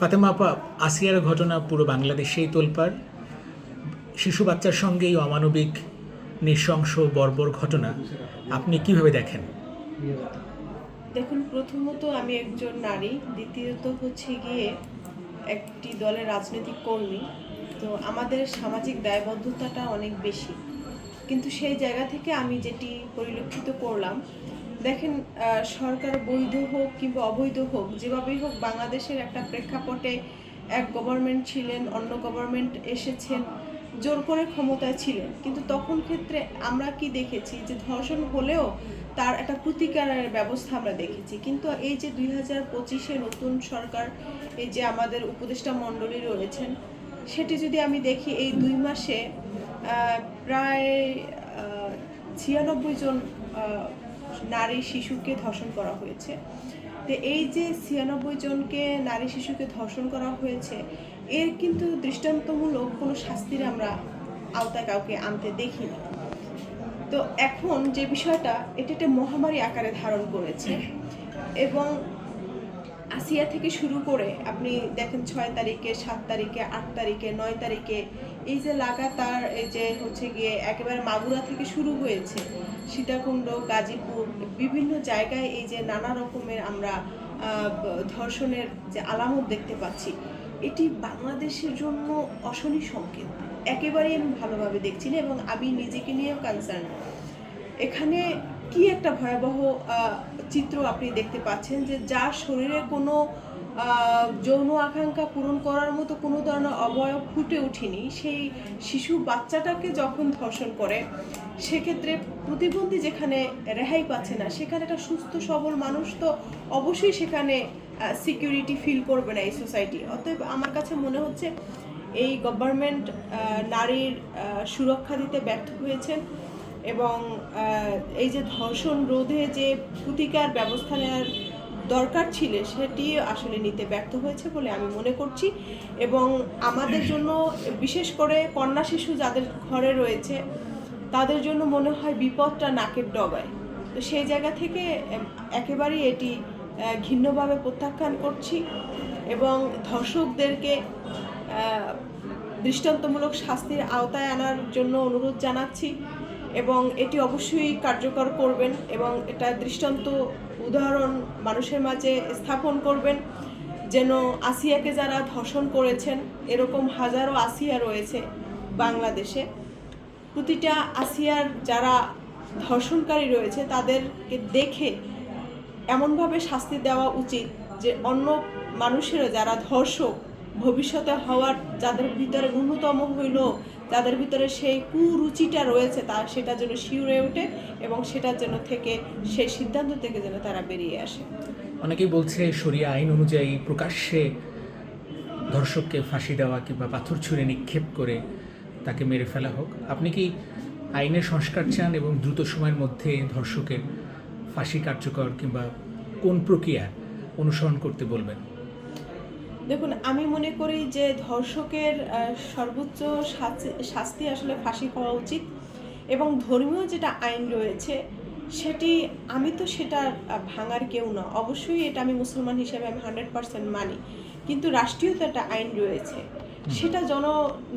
ফাতেমা আপা, আসিয়ার ঘটনা পুরো বাংলাদেশেই তোলপাড়। শিশু বাচ্চার সঙ্গে এই অমানবিক, নৃশংস, বর্বর ঘটনা আপনি কীভাবে দেখেন? দেখুন, প্রথমত আমি একজন নারী, দ্বিতীয়ত হচ্ছে গিয়ে একটি দলের রাজনৈতিক কর্মী। তো আমাদের সামাজিক দায়বদ্ধতাটা অনেক বেশি। কিন্তু সেই জায়গা থেকে আমি যেটি পরিলক্ষিত করলাম দেখেন সরকার বৈধ হোক কিংবা অবৈধ হোক, যেভাবেই হোক বাংলাদেশের একটা প্রেক্ষাপটে এক গভর্নমেন্ট ছিলেন, অন্য গভর্নমেন্ট এসেছেন, জোর করে ক্ষমতায় ছিলেন। কিন্তু তখন ক্ষেত্রে আমরা কি দেখেছি যে ধর্ষণ হলেও তার একটা প্রতিকারের ব্যবস্থা আমরা দেখেছি। কিন্তু এই যে দুই হাজার পঁচিশে নতুন সরকার, এই যে আমাদের উপদেষ্টা মণ্ডলী রয়েছেন, সেটি যদি আমি দেখি, এই দুই মাসে প্রায় ছিয়ানব্বই জন নারী শিশুকে ধর্ষণ করা হয়েছে। তো এই যে ছিয়ানব্বই জনকে নারী শিশুকে ধর্ষণ করা হয়েছে, এর কিন্তু দৃষ্টান্তমূলক কোনো শাস্তির আমরা আওতায় কাউকে আনতে দেখিনি। তো এখন যে বিষয়টা, এটা একটা মহামারী আকারে ধারণ করেছে। এবং আসিয়া থেকে শুরু করে আপনি দেখেন ছয় তারিখে, সাত তারিখে, আট তারিখে, নয় তারিখে, এই যে লাগাতার এই যে হচ্ছে গিয়ে একেবারে মাগুরা থেকে শুরু হয়েছে সীতাকুণ্ড, গাজীপুর, বিভিন্ন জায়গায় এই যে নানা রকমের আমরা ধর্ষণের যে আলামত দেখতে পাচ্ছি, এটি বাংলাদেশের জন্য অশনি সংকেত। একেবারেই আমি ভালোভাবে দেখছি না এবং আমি নিজেকে নিয়েও কনসার্ন এখানে কি একটা ভয়াবহ চিত্র আপনি দেখতে পাচ্ছেন যে যার শরীরে কোনো যৌন আকাঙ্ক্ষা পূরণ করার মতো কোনো ধরনের অবয়ব ফুটে ওঠেনি, সেই শিশু বাচ্চাটাকে যখন ধর্ষণ করে, সেক্ষেত্রে প্রতিবন্ধী যেখানে রেহাই পাচ্ছে না, সেখানে একটা সুস্থ, সবল মানুষ তো অবশ্যই সেখানে সিকিউরিটি ফিল করবে না এই সোসাইটি অতএব আমার কাছে মনে হচ্ছে এই গভর্নমেন্ট নারীর সুরক্ষা দিতে ব্যর্থ হয়েছেন। এবং এই যে ধর্ষণ রোধে যে প্রতিকার ব্যবস্থা নেওয়ার দরকার ছিল, সেটি আসলে নিতে ব্যর্থ হয়েছে বলে আমি মনে করছি। এবং আমাদের জন্য, বিশেষ করে কন্যা শিশু যাদের ঘরে রয়েছে, তাদের জন্য মনে হয় বিপদটা নাকের ডগায়। তো সেই জায়গা থেকে একেবারেই এটি ঘিন্নভাবে প্রত্যাখ্যান করছি এবং ধর্ষকদেরকে দৃষ্টান্তমূলক শাস্তির আওতায় আনার জন্য অনুরোধ জানাচ্ছি। এবং এটি অবশ্যই কার্যকর করবেন এবং এটা দৃষ্টান্ত উদাহরণ মানুষের মাঝে স্থাপন করবেন। যেন আসিয়াকে যারা ধর্ষণ করেছেন, এরকম হাজারো আসিয়া রয়েছে বাংলাদেশে। প্রতিটা আসিয়ার যারা ধর্ষণকারী রয়েছে, তাদেরকে দেখে এমনভাবে শাস্তি দেওয়া উচিত যে অন্য মানুষেরও যারা ধর্ষক, ভবিষ্যতে হওয়ার যাদের ভিতরে ন্যূনতম হইল যাদের ভিতরে সেই কুরুচিটা রয়েছে তা সেটা যেন শিউরে ওঠে এবং সেটার জন্য থেকে সেই সিদ্ধান্ত থেকে যেন তারা বেরিয়ে আসে। অনেকেই বলছে শরিয়া আইন অনুযায়ী প্রকাশ্যে ধর্ষককে ফাঁসি দেওয়া কিংবা পাথর ছুঁড়ে নিক্ষেপ করে তাকে মেরে ফেলা হোক। আপনি কি আইনের সংস্কার চান এবং দ্রুত সময়ের মধ্যে ধর্ষকের ফাঁসি কার্যকর কিংবা কোন প্রক্রিয়া অনুসরণ করতে বলবেন? দেখুন আমি মনে করি যে ধর্ষকের সর্বোচ্চ শাস্তি- আসলে ফাঁসি হওয়া উচিত এবং ধর্মীয় যেটা আইন রয়েছে সেটি আমি তো সেটা ভাঙার কেউ না। অবশ্যই এটা আমি মুসলমান হিসেবে আমি হান্ড্রেড পার্সেন্ট মানি। কিন্তু রাষ্ট্রীয় তো একটা আইন রয়েছে। সেটা জন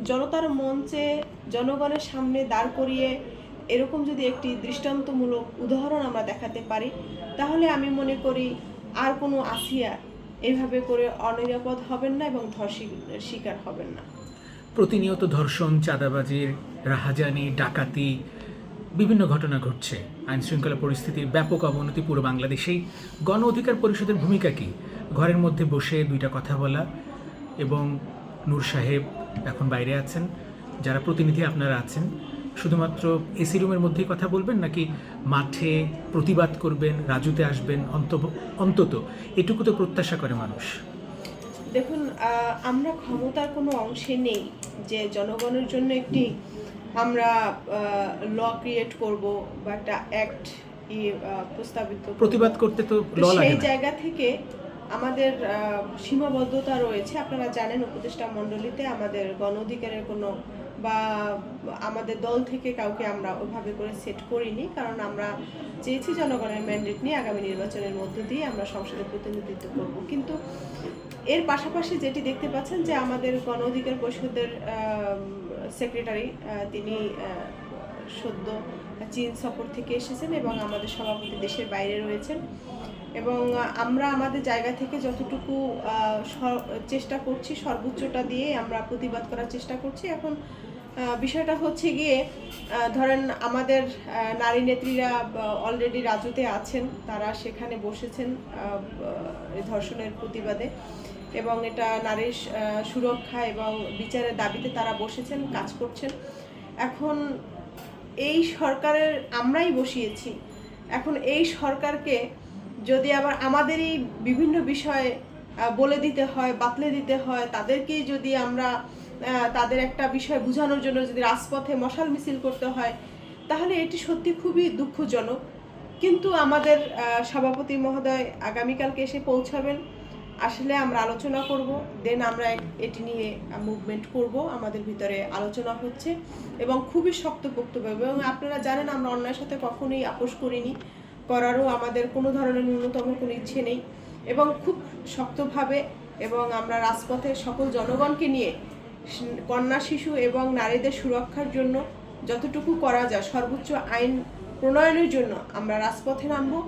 জনতার মঞ্চে জনগণের সামনে দাঁড় করিয়ে এরকম যদি একটি দৃষ্টান্তমূলক উদাহরণ আমরা দেখাতে পারি তাহলে আমি মনে করি আর কোনো আসিয়া এভাবে করে অনিরাপদ হবেন না এবং ধর্ষিক শিকার হবেন না। প্রতিনিয়ত ধর্ষণ, চাঁদাবাজির, রাহাজানি, ডাকাতি, বিভিন্ন ঘটনা ঘটছে। আইন শৃঙ্খলা পরিস্থিতির ব্যাপক অবনতি পুরো বাংলাদেশেই। গণ অধিকার পরিষদের ভূমিকা কি? ঘরের মধ্যে বসে দুইটা কথা বলা এবং নূর সাহেব এখন বাইরে আছেন। যারা প্রতিনিধি আপনারা আছেন। শুধুমাত্র এসি রুমের মধ্যেই কথা বলবেন নাকি মাঠে প্রতিবাদ করবেন রাজুতে আসবেন অন্ত- অন্তত? এটুকু তো প্রত্যাশা করে মানুষ। দেখুন আমরা ক্ষমতার কোনো অংশে নেই যে জনগণের জন্য একটি আমরা ল ক্রিয়েট করব বা একটা অ্যাক্ট প্রস্তাবিত প্রতিবাদ করতে তো সেই জায়গা থেকে আমাদের সীমাবদ্ধতা রয়েছে। আপনারা জানেন উপদেষ্টা মণ্ডলীতে আমাদের গণ অধিকারের কোনো বা আমাদের দল থেকে কাউকে আমরা ওইভাবে করে সেট করিনি, কারণ আমরা চেয়েছি জনগণের ম্যান্ডেট নিয়ে আগামী নির্বাচনের মধ্য দিয়ে আমরা সংসদে প্রতিনিধিত্ব করব। কিন্তু এর পাশাপাশি যেটি দেখতে পাচ্ছেন যে আমাদের গণ অধিকার পরিষদের সেক্রেটারি তিনি সদ্য চীন সফর থেকে এসেছেন এবং আমাদের সভাপতি দেশের বাইরে রয়েছেন এবং আমরা আমাদের জায়গা থেকে যতটুকু চেষ্টা করছি সর্বোচ্চটা দিয়ে আমরা প্রতিবাদ করার চেষ্টা করছি। এখন বিষয়টা হচ্ছে গিয়ে ধরেন আমাদের নারী নেত্রীরা অলরেডি রাজুতে আছেন, তারা সেখানে বসেছেন ধর্ষণের প্রতিবাদে। এবং এটা নারীর সুরক্ষা এবং বিচারের দাবিতে তারা বসেছেন, কাজ করছেন। এখন এই সরকারের, আমরাই বসিয়েছি। এখন এই সরকারকে যদি আবার আমাদেরই বিভিন্ন বিষয়ে বলে দিতে হয়, বাতলে দিতে হয়, তাদেরকেই যদি আমরা তাদের একটা বিষয় বোঝানোর জন্য যদি রাজপথে মশাল মিছিল করতে হয়, তাহলে এটি সত্যি খুবই দুঃখজনক। কিন্তু আমাদের সভাপতি মহোদয় আগামীকালকে এসে পৌঁছাবেন। আসলে আমরা আলোচনা করব, দেন আমরা এটি নিয়ে মুভমেন্ট করব, আমাদের ভিতরে আলোচনা হচ্ছে এবং খুবই শক্ত বক্তব্য। এবং আপনারা জানেন, আমরা অন্যায়ের সাথে কখনোই আপোষ করিনি, করারও আমাদের কোনো ধরনের ন্যূনতম কোনো ইচ্ছে নেই। এবং খুব শক্তভাবে এবং আমরা রাজপথে সকল জনগণকে নিয়ে কন্যা শিশু এবং নারীদের সুরক্ষার জন্য যতটুকু করা যায়, সর্বোচ্চ আইন প্রণয়নের জন্য আমরা রাজপথে নামবো।